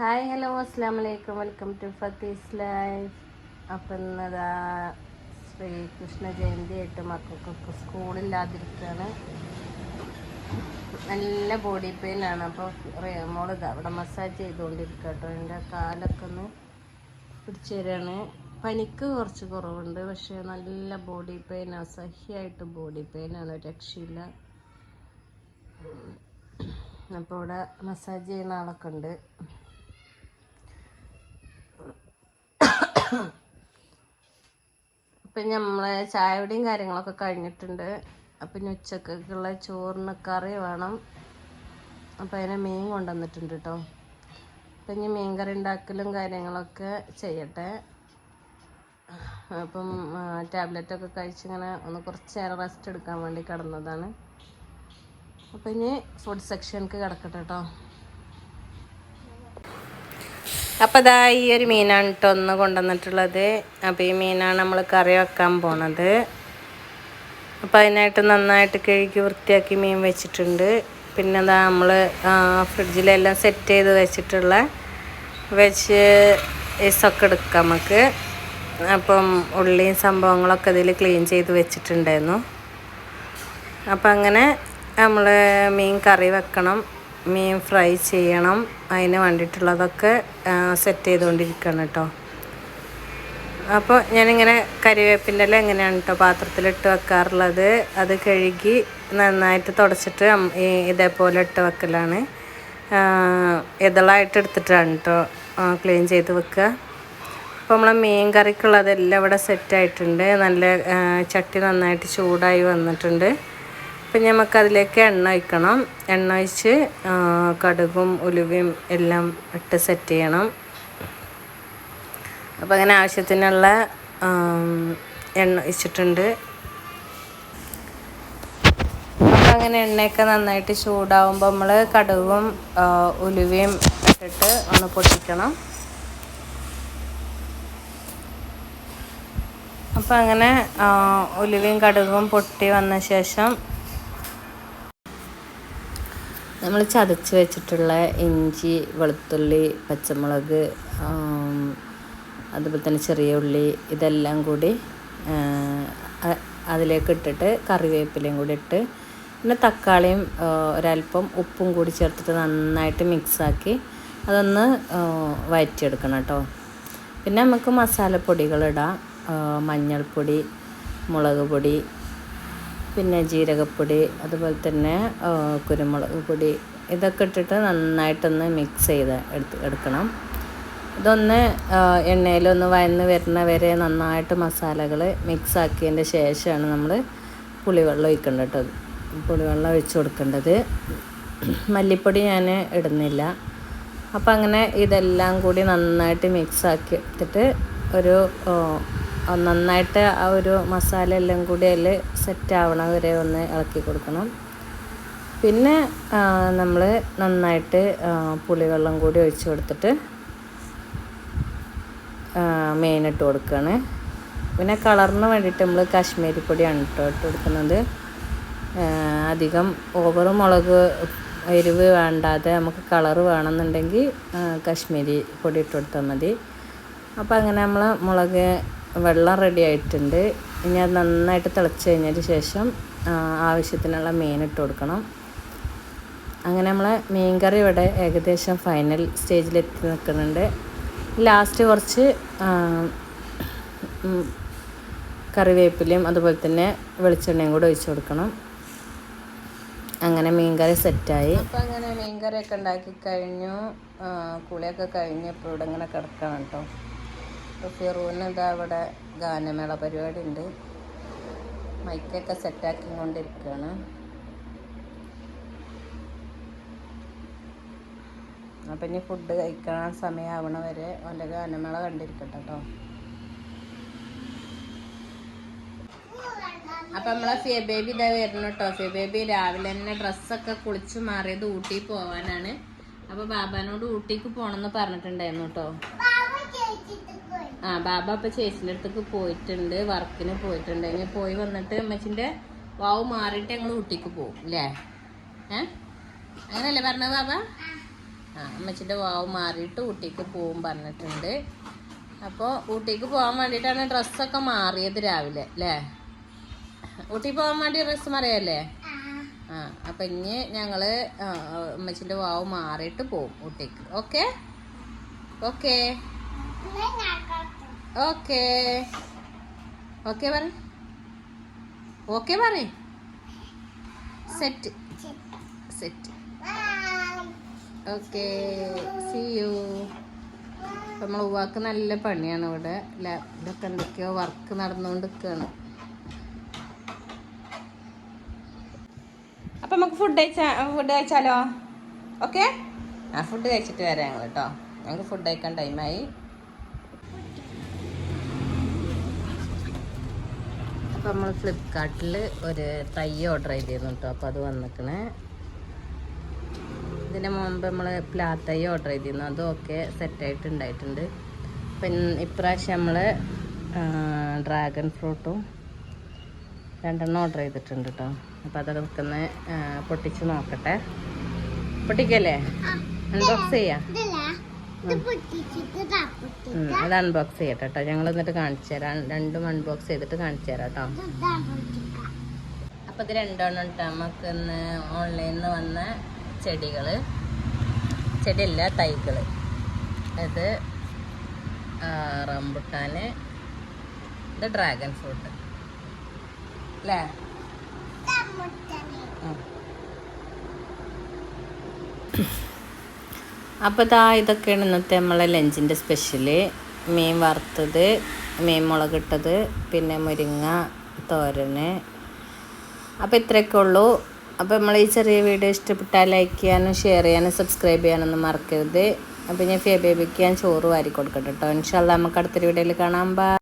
Hi hello അസ്സാം വലൈക്കും welcome to ഫത്തീസ് life. അപ്പം ഇന്നതാ ശ്രീകൃഷ്ണ ജയന്തി ആയിട്ട് മക്കൾക്കൊക്കെ സ്കൂളില്ലാതിരിക്കുകയാണ് നല്ല ബോഡി പെയിൻ ആണ്. അപ്പോൾ ഇതാ അവിടെ മസാജ് ചെയ്തുകൊണ്ടിരിക്കുക കേട്ടോ എന്റെ കാലൊക്കെ ഒന്ന് പിടിച്ചു പനിക്ക് കുറച്ച് കുറവുണ്ട്. പക്ഷേ നല്ല ബോഡി പെയിൻ അസഹ്യമായിട്ട് ബോഡി പെയിനാണ് രക്ഷയില്ല. അപ്പോൾ ഇവിടെ മസാജ് ചെയ്യുന്ന ആളൊക്കെ ഉണ്ട്. ഇപ്പം നമ്മളെ ചായയുടെയും കാര്യങ്ങളൊക്കെ കഴിഞ്ഞിട്ടുണ്ട്. അപ്പം ഉച്ചക്കുള്ള ചോറിന് കറി വേണം. അപ്പം അതിനെ മീൻ കൊണ്ടുവന്നിട്ടുണ്ട് കേട്ടോ അപ്പം ഇനി മീൻ കറി ഉണ്ടാക്കലും കാര്യങ്ങളൊക്കെ ചെയ്യട്ടെ. അപ്പം ടാബ്ലറ്റൊക്കെ കഴിച്ചിങ്ങനെ ഒന്ന് കുറച്ച് നേരം റെസ്റ്റ് എടുക്കാൻ വേണ്ടി കിടന്നതാണ്. അപ്പം ഇനി ഫുഡ് സെക്ഷനിക്ക് കിടക്കട്ടെ കേട്ടോ അപ്പോൾ ഇതാ ഈ ഒരു മീനാണ് കേട്ടോ ഒന്ന് കൊണ്ടുവന്നിട്ടുള്ളത്. അപ്പോൾ ഈ മീനാണ് നമ്മൾ കറി വെക്കാൻ പോണത്. അപ്പോൾ അതിനായിട്ട് നന്നായിട്ട് കഴുകി വൃത്തിയാക്കി മീൻ വെച്ചിട്ടുണ്ട്. പിന്നെ അതാ നമ്മൾ ഫ്രിഡ്ജിലെല്ലാം സെറ്റ് ചെയ്ത് വെച്ചിട്ടുള്ള വെച്ച് ഐസൊക്കെ എടുക്കാം നമുക്ക്. അപ്പം ഉള്ളിയും സംഭവങ്ങളൊക്കെ ഇതിൽ ക്ലീൻ ചെയ്ത് വെച്ചിട്ടുണ്ടായിരുന്നു. അപ്പം അങ്ങനെ നമ്മൾ മീൻ കറി വെക്കണം. മീൻ ഫ്രൈ ചെയ്യണം. അതിന് വേണ്ടിയിട്ടുള്ളതൊക്കെ സെറ്റ് ചെയ്തുകൊണ്ടിരിക്കണം കേട്ടോ അപ്പോൾ ഞാനിങ്ങനെ കരിവേപ്പിന്റെ ഇല എങ്ങനെയാണ് കേട്ടോ പാത്രത്തിലിട്ട് വെക്കാറുള്ളത് അത് കഴുകി നന്നായിട്ട് തുടച്ചിട്ട് ഇതേപോലെ ഇട്ട് വെക്കലാണ്. ഇതളായിട്ട് എടുത്തിട്ടാണ് കേട്ടോ ക്ലീൻ ചെയ്ത് വെക്കുക. അപ്പോൾ നമ്മളെ മീൻ കറിക്കുള്ളതെല്ലാം ഇവിടെ സെറ്റായിട്ടുണ്ട് നല്ല ചട്ടി നന്നായിട്ട് ചൂടായി വന്നിട്ടുണ്ട്. അപ്പം നമുക്കതിലേക്ക് എണ്ണ ഒഴിക്കണം. എണ്ണ ഒഴിച്ച് കടുകും ഉലുവയും എല്ലാം ഇട്ട് സെറ്റ് ചെയ്യണം. അപ്പം അങ്ങനെ ആവശ്യത്തിനുള്ള എണ്ണ ഒഴിച്ചിട്ടുണ്ട്. അപ്പം അങ്ങനെ എണ്ണയൊക്കെ നന്നായിട്ട് ചൂടാവുമ്പോൾ നമ്മൾ കടുകും ഉലുവയും ഇട്ടിട്ട് ഒന്ന് പൊട്ടിക്കണം. അപ്പം അങ്ങനെ ഉലുവയും കടുകും പൊട്ടി വന്ന ശേഷം നമ്മൾ ചതച്ച് വെച്ചിട്ടുള്ള ഇഞ്ചി വെളുത്തുള്ളി പച്ചമുളക് അതുപോലെ തന്നെ ചെറിയ ഉള്ളി ഇതെല്ലാം കൂടി അതിലേക്ക് ഇട്ടിട്ട് കറിവേപ്പിലയും കൂടി ഇട്ട് പിന്നെ തക്കാളിയും ഒരല്പം ഉപ്പും കൂടി ചേർത്തിട്ട് നന്നായിട്ട് മിക്സാക്കി അതൊന്ന് വയറ്റിയെടുക്കണം കേട്ടോ. പിന്നെ നമുക്ക് മസാലപ്പൊടികളിടാം മഞ്ഞൾപ്പൊടി മുളക് പൊടി പിന്നെ ജീരകപ്പൊടി അതുപോലെ തന്നെ കുരുമുളക് പൊടി ഇതൊക്കെ ഇട്ടിട്ട് നന്നായിട്ടൊന്ന് മിക്സ് ചെയ്ത് എടുത്ത് എടുക്കണം. ഇതൊന്ന് എണ്ണയിലൊന്ന് വയന്ന് വരുന്ന വരെ നന്നായിട്ട് മസാലകൾ മിക്സ് ആക്കിയതിന്റെ ശേഷമാണ് നമ്മൾ പുളിവെള്ളം ഒഴിക്കേണ്ടത് കേട്ടോ. പുളിവെള്ളം ഒഴിച്ച് കൊടുക്കേണ്ടത്. മല്ലിപ്പൊടി ഞാൻ ഇടുന്നില്ല. അപ്പം അങ്ങനെ ഇതെല്ലാം കൂടി നന്നായിട്ട് മിക്സ് ആക്കി എടുത്തിട്ട് ഒരു നന്നായിട്ട് ആ ഒരു മസാല എല്ലാം കൂടി അതിൽ സെറ്റ് ആവണ വരെ ഒന്ന് ഇളക്കി കൊടുക്കണം. പിന്നെ നമ്മൾ നന്നായിട്ട് പുളിവെള്ളം കൂടി ഒഴിച്ചു കൊടുത്തിട്ട് മെയിനിട്ട് കൊടുക്കുകയാണ് പിന്നെ കളറിന് വേണ്ടിയിട്ട് നമ്മൾ കാശ്മീരി പൊടിയാണ് കേട്ടോ ഇട്ട് കൊടുക്കുന്നത്. അധികം ഓവർ മുളക് എരിവ് വേണ്ടാതെ നമുക്ക് കളർ വേണമെന്നുണ്ടെങ്കിൽ കാശ്മീരി പൊടി ഇട്ട് കൊടുത്താൽ മതി. അപ്പോൾ അങ്ങനെ നമ്മൾ മുളക് വെള്ളം റെഡി ആയിട്ടുണ്ട്. ഇനി അത് നന്നായിട്ട് തിളച്ച് കഴിഞ്ഞതിന് ശേഷം ആവശ്യത്തിനുള്ള മീൻ ഇട്ട് കൊടുക്കണം. അങ്ങനെ നമ്മളെ മീൻ കറി ഇവിടെ ഏകദേശം ഫൈനൽ സ്റ്റേജിലെത്തി നിൽക്കുന്നുണ്ട്. ലാസ്റ്റ് കുറച്ച് കറിവേപ്പിലയും അതുപോലെ തന്നെ വെളിച്ചെണ്ണയും കൂടെ ഒഴിച്ചു കൊടുക്കണം. അങ്ങനെ മീൻകറി സെറ്റായി അപ്പം അങ്ങനെ മീൻകറിയൊക്കെ ഉണ്ടാക്കി കഴിഞ്ഞു. കുളിയൊക്കെ കഴിഞ്ഞ് ഇപ്പോൾ ഇവിടെ ഇങ്ങനെ കിടക്കണം കേട്ടോ. ഫിറൂന് എന്താ അവിടെ ഗാനമേള പരിപാടി ഉണ്ട് മൈക്കൊക്കെ സെറ്റാക്കി കൊണ്ടിരിക്കുകയാണ് അപ്പം ഇനി ഫുഡ് കഴിക്കാൻ സമയമാവണ വരെ അവന്റെ ഗാനമേള കണ്ടിരിക്കട്ടെ കേട്ടോ അപ്പം നമ്മളെ ഫിയ ബേബി ഇതാ വരുന്നു കേട്ടോ ഫിയ ബേബി രാവിലെ തന്നെ ഡ്രസ്സൊക്കെ കുളിച്ച് മാറിയത് ഊട്ടി പോവാനാണ്. അപ്പോൾ ബാബാനോട് ഊട്ടിക്ക് പോകണമെന്ന് പറഞ്ഞിട്ടുണ്ടായിരുന്നു കേട്ടോ ആ ബാബ ഇപ്പൊ ചേച്ചിന്റെ അടുത്തേക്ക് പോയിട്ടുണ്ട് വർക്കിന് പോയിട്ടുണ്ട്. ഇനി പോയി വന്നിട്ട് അമ്മച്ചിന്റെ വാവ് മാറിയിട്ട് ഞങ്ങൾ ഊട്ടിക്ക് പോകും അല്ലേ ഏ? അങ്ങനല്ലേ പറഞ്ഞത് ബാബ? ആ അമ്മച്ചിന്റെ വാവ് മാറിയിട്ട് ഊട്ടിക്ക് പോവും പറഞ്ഞിട്ടുണ്ട്. അപ്പോൾ ഊട്ടിക്ക് പോകാൻ വേണ്ടിയിട്ടാണ് ഡ്രസ്സൊക്കെ മാറിയത് രാവിലെ അല്ലേ ഊട്ടി പോകാൻ വേണ്ടി ഡ്രസ്സ് മാറിയല്ലേ ആ അപ്പം ഇനി ഞങ്ങൾ അമ്മച്ചിന്റെ വാവ് മാറിയിട്ട് പോവും ഊട്ടിക്ക്. ഓക്കെ? ഓക്കെ. ഓക്കെ ഓക്കെ പറ ഓക്കെ പറ set set okay see you നമ്മൾ ഉവാക്ക് നല്ല പണിയാണ് ഇവിടെ. ലാപ്പിലൊക്കെ എന്തൊക്കെയോ വർക്ക് നടന്നുകൊണ്ട് നിൽക്കുകയാണ് അപ്പം നമുക്ക് ഫുഡ് കഴിച്ചാ ഫുഡ് കഴിച്ചാലോ? ഓക്കെ ആ ഫുഡ് കഴിച്ചിട്ട് വരാം ഞങ്ങൾ കേട്ടോ ഞങ്ങൾക്ക് ഫുഡ് കഴിക്കാൻ ടൈമായി അപ്പം നമ്മൾ ഫ്ലിപ്കാർട്ടിൽ ഒരു തൈ ഓർഡർ ചെയ്തിരുന്നു കേട്ടോ അപ്പോൾ അത് വന്നിക്കണേ. ഇതിന് മുമ്പ് നമ്മൾ പ്ലാ തൈ ഓർഡർ ചെയ്തിരുന്നു. അതും ഒക്കെ സെറ്റായിട്ട് ഉണ്ടായിട്ടുണ്ട് പിന്നെ ഇപ്രാവശ്യം നമ്മൾ ഡ്രാഗൺ ഫ്രൂട്ടും രണ്ടെണ്ണം ഓർഡർ ചെയ്തിട്ടുണ്ട് കേട്ടോ അപ്പോൾ അതൊക്കെ നിൽക്കുന്ന പൊട്ടിച്ച് നോക്കട്ടെ. പൊട്ടിക്കല്ലേ? അൺബോക്സ് ചെയ്യാം. അത് അൺബോക്സ് ചെയ്യട്ടെ കേട്ടോ. ഞങ്ങൾ എന്നിട്ട് കാണിച്ചു തരാം. രണ്ടും അൺബോക്സ് ചെയ്തിട്ട് കാണിച്ചു തരാം കേട്ടോ. അപ്പോൾ ഇത് രണ്ടെണ്ണം കേട്ടോ നമുക്ക് ഇന്ന് ഓൺലൈനിൽ നിന്ന് വന്ന ചെടികൾ ചെടിയല്ല തൈകൾ ഇത് ആ, റംബുട്ടാന്. ഇത് ഡ്രാഗൺ ഫ്രൂട്ട് അല്ലേ അപ്പോൾ ഇതാ ഇതൊക്കെയാണ് ഇന്നത്തെ നമ്മളെ ലഞ്ചിന്റെ സ്പെഷ്യൽ. മീൻ വറുത്തത് മീൻ മുളകിട്ടത് പിന്നെ മുരിങ്ങ തോരന്. അപ്പോൾ ഇത്രയൊക്കെ ഉള്ളൂ. അപ്പോൾ നമ്മൾ ഈ ചെറിയ വീഡിയോ ഇഷ്ടപ്പെട്ടാൽ ലൈക്ക് ചെയ്യാനും ഷെയർ ചെയ്യാനും സബ്സ്ക്രൈബ് ചെയ്യാനൊന്നും മറക്കരുത്. അപ്പോൾ ഞാൻ ഫേ ബേബിക്ക് ഞാൻ ചോറ് വാരി കൊടുക്കട്ടെ കേട്ടോ ഇൻഷാല്ല നമുക്ക് അടുത്തൊരു വീഡിയോയിൽ കാണാം. ബൈ